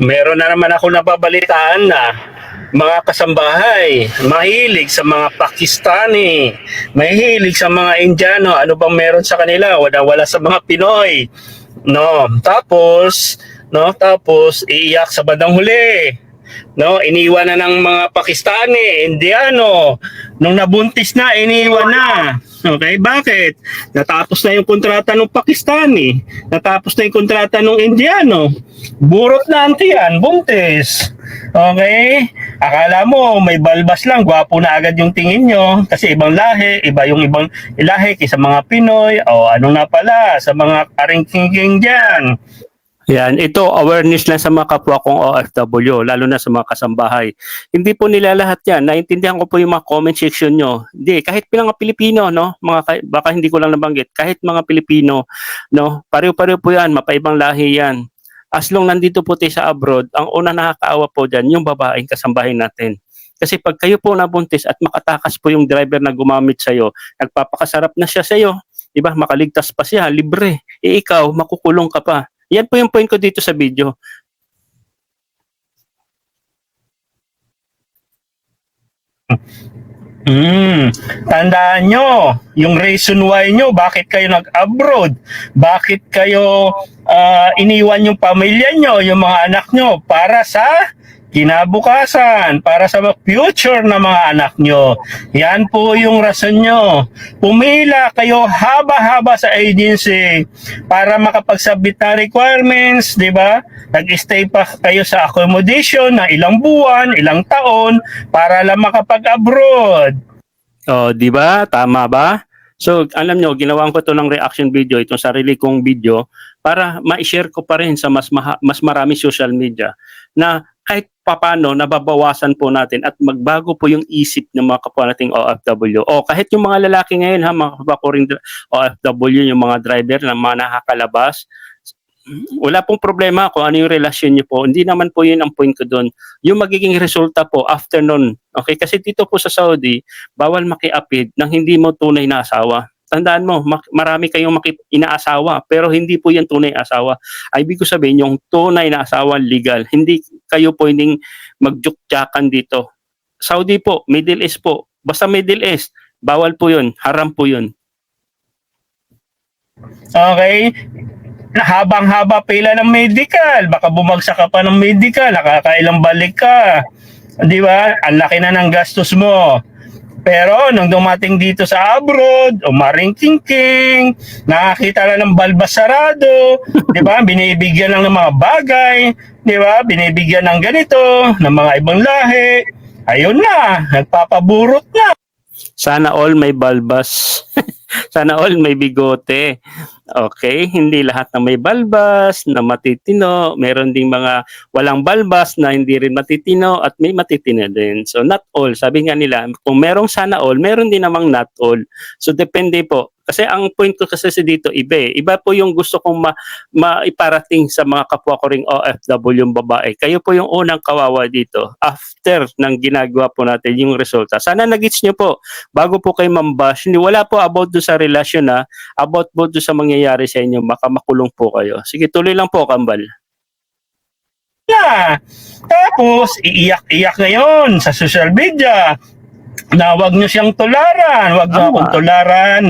Meron na naman ako nababalitaan na mga kasambahay, mahilig sa mga Pakistani, mahilig sa mga Indiano, ano bang meron sa kanila? Wala wala sa mga Pinoy. No, tapos no, tapos iiyak sa bandang huli. No, iniwan na ng mga Pakistani, Indiano. Nung nabuntis na, iniwan na. Okay, bakit? Natapos na yung kontrata ng Pakistani. Natapos na yung kontrata ng Indiano. Burot na auntie yan, buntis. Okay? Akala mo may balbas lang, gwapo na agad yung tingin nyo. Kasi ibang lahi, iba yung ibang lahi kaysa mga Pinoy. O ano na pala, sa mga karingking dyan. Yan, ito awareness lang sa mga kapwa kong OFW, lalo na sa mga kasambahay. Hindi po nila lahat yan. Naintindihan ko po yung mga comment section nyo. Hindi, kahit mga Pilipino, no, mga ka- baka hindi ko lang nabanggit, kahit mga Pilipino, no, pareho-pareho po yan, mapaibang lahi yan. As long nandito po tayo sa abroad, ang una nakakaawa po dyan, yung babaeng kasambahay natin. Kasi pag kayo po nabuntis at makatakas po yung driver na gumamit sa'yo, nagpapakasarap na siya sa'yo, di ba? Makaligtas pa siya, libre. E ikaw, makukulong ka pa. Yan po yung point ko dito sa video. Hmm, tandaan nyo, yung reason why nyo, bakit kayo nag-abroad, bakit kayo ah, iniwan yung pamilya nyo, yung mga anak nyo, para sa kinabukasan, para sa future ng mga anak nyo. Yan po yung rason nyo. Pumila kayo haba-haba sa agency para makapagsabit na requirements, di ba? Nag-stay pa kayo sa accommodation na ilang buwan, ilang taon para lang makapag-abroad. Oh, di ba? Tama ba? So, alam nyo, ginawan ko to ng reaction video, itong sarili kong video, para ma-share ko pa rin sa mas, mas marami social media na kahit papano nababawasan po natin at magbago po yung isip ng mga kapwa nating OFW. O kahit yung mga lalaki ngayon ha, mga kapwa ko ring OFW, yung mga driver na mga nakakalabas, wala pong problema kung ano yung relasyon niyo po. Hindi naman po yun ang point ko doon. Yung magiging resulta po after nun. Okay? Kasi dito po sa Saudi, bawal makiapid ng hindi mo tunay na asawa. Tandaan mo, marami kayong maki- inaasawa, pero hindi po yan tunay asawa. Ibig ko sabihin, yung tunay na asawa legal, hindi kayo pwedeng magjuktyakan dito. Saudi po, Middle East po, basta Middle East, bawal po yun, haram po yun. Okay? Habang-haba pila ng medical, baka bumagsak ka pa ng medical, nakakailang balik ka. Di ba? Ang laki na ng gastos mo. Pero nung dumating dito sa abroad, umaring king nakakita na ng balbas sarado, di ba? Binibigyan lang ng mga bagay, di ba? Binibigyan ng ganito, ng mga ibang lahi. Ayun na, nagpapaburot na. Sana all may balbas. Sana all may bigote. Okay, hindi lahat na may balbas, na matitino. Meron ding mga walang balbas na hindi rin matitino at may matitino din. So not all, sabi nga nila, kung merong sana all, meron din namang not all. So depende po. Kasi ang point ko kasi dito iba eh. Iba po yung gusto kong ma maiparating sa mga kapwa ko ring OFW yung babae. Kayo po yung unang kawawa dito after ng ginagawa po natin yung resulta. Sana nagits nyo po bago po kayo mambash. Hindi wala po about do sa relasyon na about po do sa mangyayari sa inyo. Baka makulong po kayo. Sige, tuloy lang po, Kambal. Na, tapos iiyak-iyak ngayon sa social media na wag nyo siyang tularan, wag nyo akong tularan,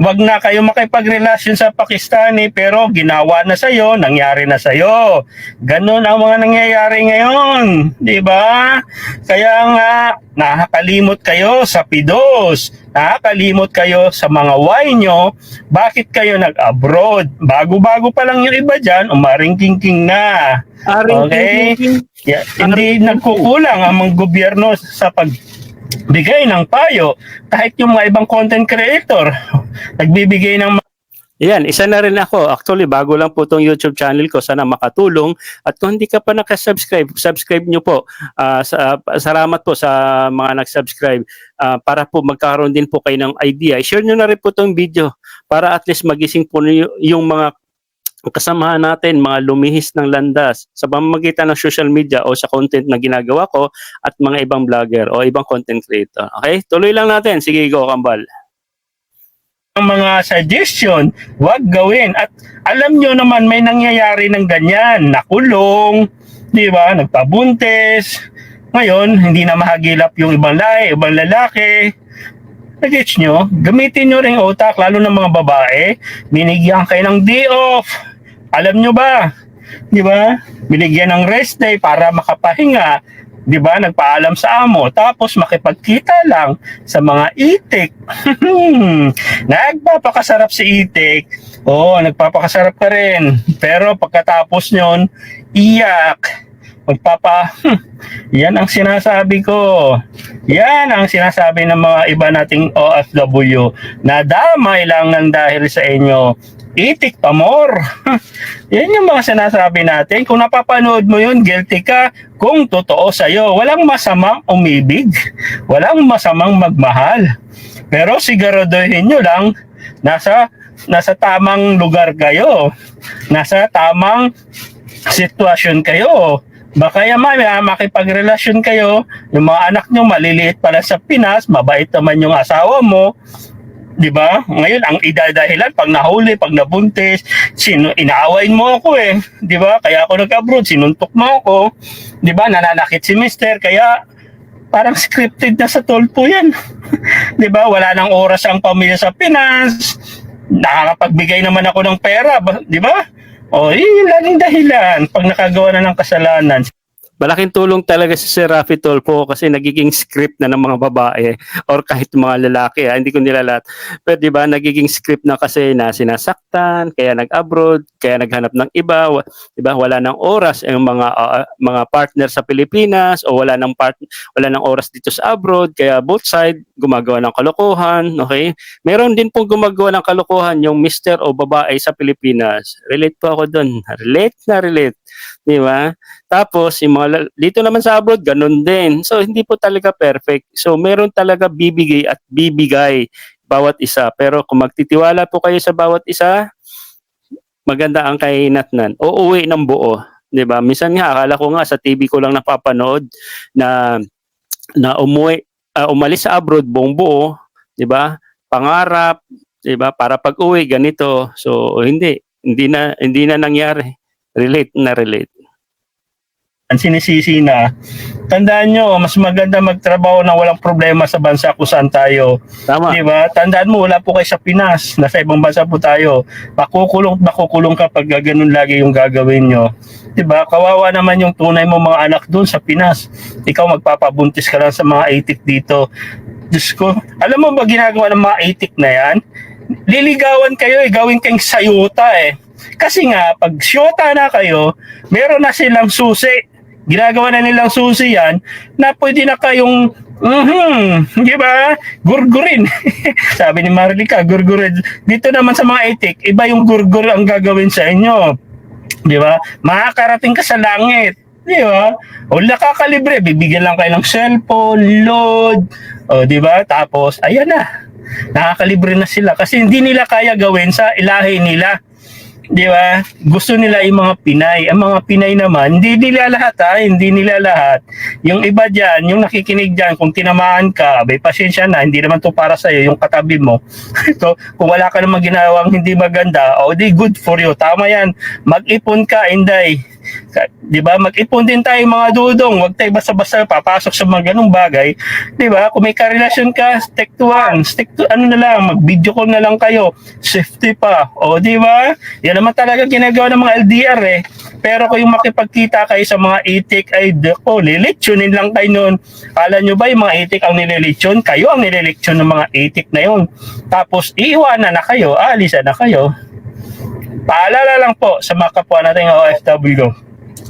wag na kayo makipagrelasyon sa Pakistani pero ginawa na sa'yo, nangyari na sa'yo. Ganon ang mga nangyayari ngayon, di ba? Kaya nga, nakakalimot kayo sa pidos, nakakalimot kayo sa mga why nyo, bakit kayo nag-abroad? Bago-bago pa lang yung iba dyan, umaring-king na. Aring Okay. Yeah, hindi nagkukulang ang mga gobyerno sa pagbigay ng payo kahit yung mga ibang content creator nagbibigay ng yan, isa na rin ako. Actually, bago lang po tong YouTube channel ko. Sana makatulong. At kung hindi ka pa nakasubscribe, subscribe nyo po. Ah, sa, salamat po sa mga nag-subscribe. Ah, para po magkaroon din po kayo ng idea. I-share nyo na rin po tong video para at least magising po yung mga kasamahan natin, mga lumihis ng landas sa pamamagitan ng social media o sa content na ginagawa ko at mga ibang vlogger o ibang content creator. Okay? Tuloy lang natin. Sige, go, Kambal. Ang mga suggestion, wag gawin. At alam nyo naman may nangyayari ng ganyan, nakulong, di ba, nagpabuntis, ngayon, hindi na mahagilap yung ibang lahi, ibang lalaki. Nag-gets nyo? Gamitin nyo rin utak, lalo ng mga babae. Binigyan kayo ng day off. Alam nyo ba? Di ba? Binigyan ng rest day para makapahinga. Di ba? Nagpaalam sa amo. Tapos makipagkita lang sa mga itik. Nagpapakasarap si itik. Oo, nagpapakasarap ka rin. Pero pagkatapos nyon, iyak. Magpapa, hmm, yan ang sinasabi ko. Yan ang sinasabi ng mga iba nating OFW na damay lang ng dahil sa inyo. Itik pa more. yan yung mga sinasabi natin. Kung napapanood mo yun, guilty ka kung totoo sa'yo. Walang masamang umibig. Walang masamang magmahal. Pero siguraduhin nyo lang, nasa, nasa tamang lugar kayo. Nasa tamang sitwasyon kayo. Baka yaman, ah, makipagrelasyon kayo, yung mga anak nyo maliliit pala sa Pinas, mabait naman yung asawa mo, di ba? Ngayon, ang idadahilan, pag nahuli, pag nabuntis, sino, inaawain mo ako eh, di ba? Kaya ako nag-abroad, sinuntok mo ako, di ba? Nananakit si mister, kaya parang scripted na sa tolpo yan. di ba? Wala nang oras ang pamilya sa Pinas, nakakapagbigay naman ako ng pera, di ba? O, yun yung laging dahilan pag nakagawa na ng kasalanan. Malaking tulong talaga si Sir Rafi Tolpo kasi nagiging script na ng mga babae or kahit mga lalaki, ha? hindi ko nila. Pero di ba, nagiging script na kasi na sinasaktan, kaya nag-abroad, kaya naghanap ng iba, di ba, wala ng oras ang mga ah, mga partner sa Pilipinas o wala ng part wala ng oras dito sa abroad, kaya both side gumagawa ng kalokohan, okay? Meron din pong gumagawa ng kalokohan yung mister o babae sa Pilipinas. Relate po ako doon. Relate na relate. Di ba? Tapos, yung mga, dito naman sa abroad, ganun din. So, hindi po talaga perfect. So, meron talaga bibigay at bibigay bawat isa. Pero kung magtitiwala po kayo sa bawat isa, maganda ang kahinatnan. O uwi ng buo. 'di ba? Minsan nga akala ko nga sa TV ko lang napapanood na na umuwi ah, umalis sa abroad buong buo, 'di ba? Pangarap, 'di ba? Para pag-uwi ganito. So hindi hindi na hindi na nangyari. Relate na relate. Ang sinisisi na, tandaan nyo, mas maganda magtrabaho na walang problema sa bansa kung saan tayo. Tama. Di ba? Tandaan mo, wala po kayo sa Pinas. Nasa ibang bansa po tayo. Makukulong, makukulong ka pag ganun lagi yung gagawin nyo. Di ba? Kawawa naman yung tunay mo mga anak doon sa Pinas. Ikaw magpapabuntis ka lang sa mga itik dito. Diyos ko, alam mo ba ginagawa ng mga itik na yan? Liligawan kayo eh, gawin kayong sayuta eh. Kasi nga, pag syota na kayo, meron na silang susi. Ginagawa na nilang susi yan na pwede na kayong Mhm, di ba? Gurgurin. Sabi ni Marilika, gurgurin. Dito naman sa mga etik, iba yung gurgur ang gagawin sa inyo. Di ba? Makakarating ka sa langit. Di ba? O nakakalibre, bibigyan lang kayo ng cellphone, load. O di ba? Tapos, ayan na. Nakakalibre na sila kasi hindi nila kaya gawin sa ilahi nila. Di ba? Gusto nila yung mga Pinay. Ang mga Pinay naman, hindi nila lahat ha, hindi nila lahat. Yung iba dyan, yung nakikinig dyan, kung tinamaan ka, bay pasensya na, hindi naman to para sa'yo, yung katabi mo. so, kung wala ka namang ginawang hindi maganda, o di good for you. Tama yan. Mag-ipon ka, Inday. Di ba? Mag-ipon din tayo mga dudong. Huwag tayo basta-basta papasok sa mga ganung bagay. Di ba? Kung may karelasyon ka, stick to one. Stick to ano na lang, mag-video call na lang kayo. Safety pa. O di ba? Yan naman talaga ginagawa ng mga LDR eh. Pero kung yung makipagkita kayo sa mga itik ay ko, lilitsyonin lang kayo nun. Kala nyo ba yung mga itik ang nililitsyon? Kayo ang nililitsyon ng mga itik na yun. Tapos iiwanan na kayo, alisan na kayo. Paalala lang po sa mga kapwa nating OFW.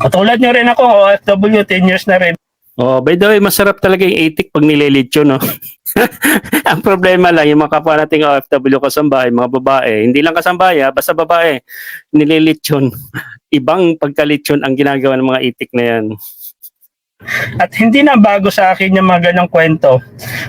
Katulad nyo rin ako, OFW, 10 years na rin. Oh, by the way, masarap talaga yung itik pag nililitsyo, no? Ang problema lang, yung mga kapwa nating OFW kasambahay, mga babae, hindi lang kasambahay, ha, basta babae, nililitsyon. Ibang pagkalitsyon ang ginagawa ng mga itik na yan. At hindi na bago sa akin yung mga ganyang kwento.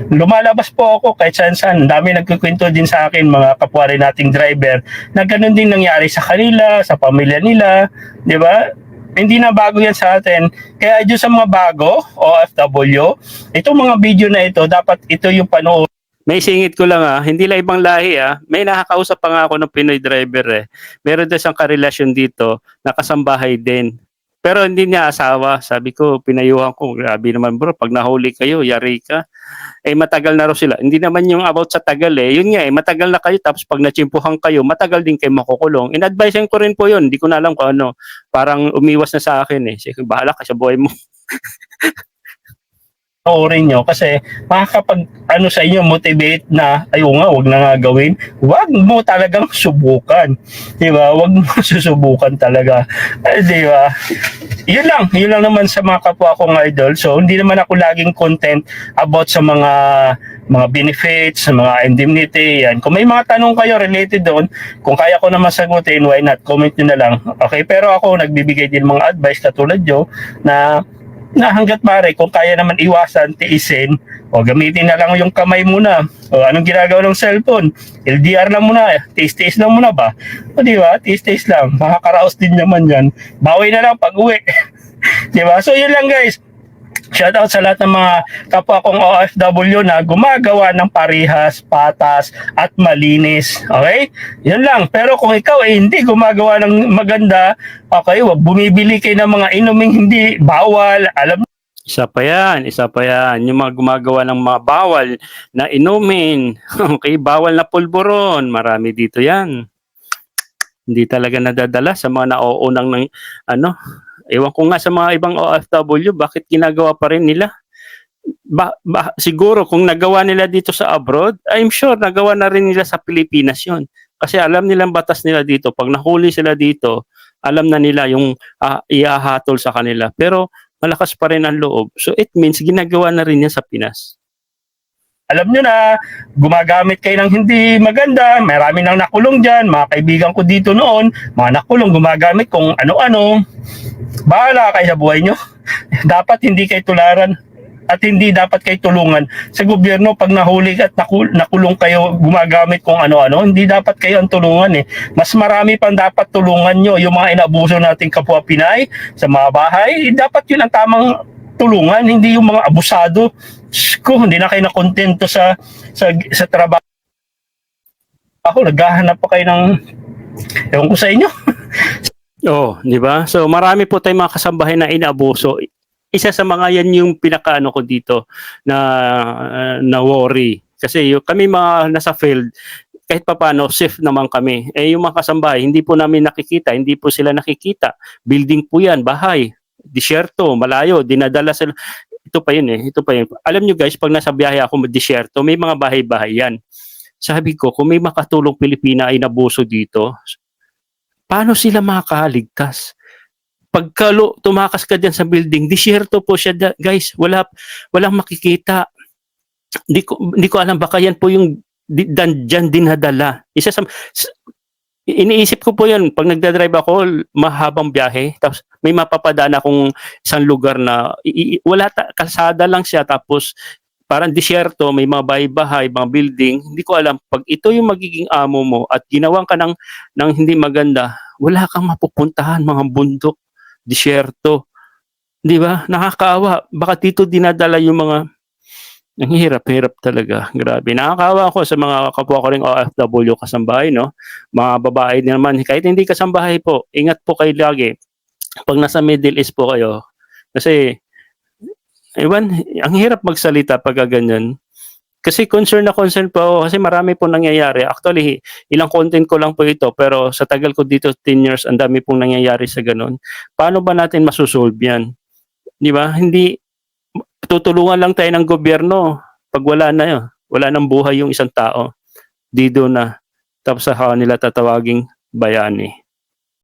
Lumalabas po ako kahit saan saan. Dami nagkukwento din sa akin, mga kapwa rin nating driver, na ganun din nangyari sa kanila, sa pamilya nila. Di ba? Hindi na bago yan sa atin. Kaya dyan sa mga bago, OFW, itong mga video na ito, dapat ito yung panood May singit ko lang ah, hindi lang ibang lahi ah. May nakakausap pa nga ako ng Pinoy driver eh. Meron daw siyang karelasyon dito, nakasambahay din. Pero hindi niya asawa. Sabi ko, pinayuhan ko, grabe naman bro, pag nahuli kayo, yari ka. Eh matagal na raw sila. Hindi naman yung about sa tagal eh. Yun nga eh, matagal na kayo tapos pag natsimpuhan kayo, matagal din kayo makukulong. In-advise ko rin po yun. Hindi ko na alam kung ano. Parang umiwas na sa akin eh. Sige, bahala ka sa buhay mo. panoorin nyo. Kasi makakapag ano sa inyo motivate na ayo nga wag na nga gawin. Wag mo talagang subukan. Di ba? Wag mo susubukan talaga. Eh, di ba? Yun lang. Yun lang naman sa mga kapwa kong idol. So hindi naman ako laging content about sa mga mga benefits, sa mga indemnity, yan. Kung may mga tanong kayo related doon, kung kaya ko naman sagutin, why not? Comment nyo na lang. Okay, pero ako nagbibigay din mga advice katulad nyo na na hanggat mare, kung kaya naman iwasan, tiisin, o gamitin na lang yung kamay muna. O anong ginagawa ng cellphone? LDR lang muna, tiis-tiis lang muna ba? O di ba? Tiis-tiis lang. Makakaraos din naman yan. Bawi na lang pag uwi. di ba? So yun lang guys. Shout out sa lahat ng mga kapwa kong OFW na gumagawa ng parihas, patas, at malinis. Okay? Yan lang. Pero kung ikaw ay hindi gumagawa ng maganda, okay, wag bumibili kayo ng mga inuming hindi bawal. Alam Isa pa yan, isa pa yan. Yung mga gumagawa ng mga bawal na inumin. Okay, bawal na pulburon. Marami dito yan. Hindi talaga nadadala sa mga nauunang ng ano. Ewan ko nga sa mga ibang OFW, bakit ginagawa pa rin nila? Ba, ba, siguro kung nagawa nila dito sa abroad, I'm sure nagawa na rin nila sa Pilipinas yon. Kasi alam nilang batas nila dito. Pag nahuli sila dito, alam na nila yung ah, iahatol sa kanila. Pero malakas pa rin ang loob. So it means ginagawa na rin yan sa Pinas. alam nyo na, gumagamit kayo ng hindi maganda, marami nang nakulong dyan, mga kaibigan ko dito noon, mga nakulong, gumagamit kung ano-ano, bahala kayo sa buhay nyo. dapat hindi kayo tularan at hindi dapat kayo tulungan sa gobyerno pag nahuli at nakul- nakulong kayo gumagamit kung ano-ano, hindi dapat kayo ang tulungan eh. Mas marami pang dapat tulungan nyo yung mga inabuso nating kapwa Pinay sa mga bahay, eh, dapat yun ang tamang tulungan, hindi yung mga abusado. Ko, hindi na kayo nakontento sa sa sa trabaho. Ako, naghahanap pa kayo ng ewan ko sa inyo. Oh, di ba? So marami po tayong mga kasambahay na inaabuso. Isa sa mga yan yung pinakaano ko dito na uh, na worry. Kasi yung, kami mga nasa field, kahit pa paano, safe naman kami. Eh yung mga kasambahay, hindi po namin nakikita, hindi po sila nakikita. Building po yan, bahay, disyerto, malayo, dinadala sila. Ito pa yun eh, ito pa yun. Alam nyo guys, pag nasa biyahe ako disyerto, may mga bahay-bahay yan. Sabi ko, kung may makatulong Pilipina ay nabuso dito, paano sila makakaligtas? Pagka tumakas ka diyan sa building, disyerto po siya guys, wala walang makikita. Hindi ko hindi ko alam baka yan po yung dan, dyan dinadala. Isa sa iniisip ko po yan pag nagda-drive ako mahabang biyahe tapos may mapapadaan akong isang lugar na i- wala ta, kalsada lang siya tapos parang disyerto, may mga bahay-bahay, mga building, hindi ko alam pag ito yung magiging amo mo at ginawan ka ng ng hindi maganda, wala kang mapupuntahan mga bundok, disyerto. 'Di ba? Nakakaawa. Baka dito dinadala yung mga ang hirap-hirap talaga. Grabe. Nakakaawa ako sa mga kapwa ko ring OFW kasambahay, no? Mga babae naman. Kahit hindi kasambahay po, ingat po kayo lagi. Pag nasa Middle East po kayo. Kasi, ewan, ang hirap magsalita pag ganyan. Kasi concern na concern po ako kasi marami po nangyayari. Actually, ilang content ko lang po ito pero sa tagal ko dito 10 years ang dami pong nangyayari sa ganun. Paano ba natin masusolve yan? Di ba? Hindi tutulungan lang tayo ng gobyerno pag wala na yun. Wala nang buhay yung isang tao. Dito na. Tapos sa nila tatawaging bayani.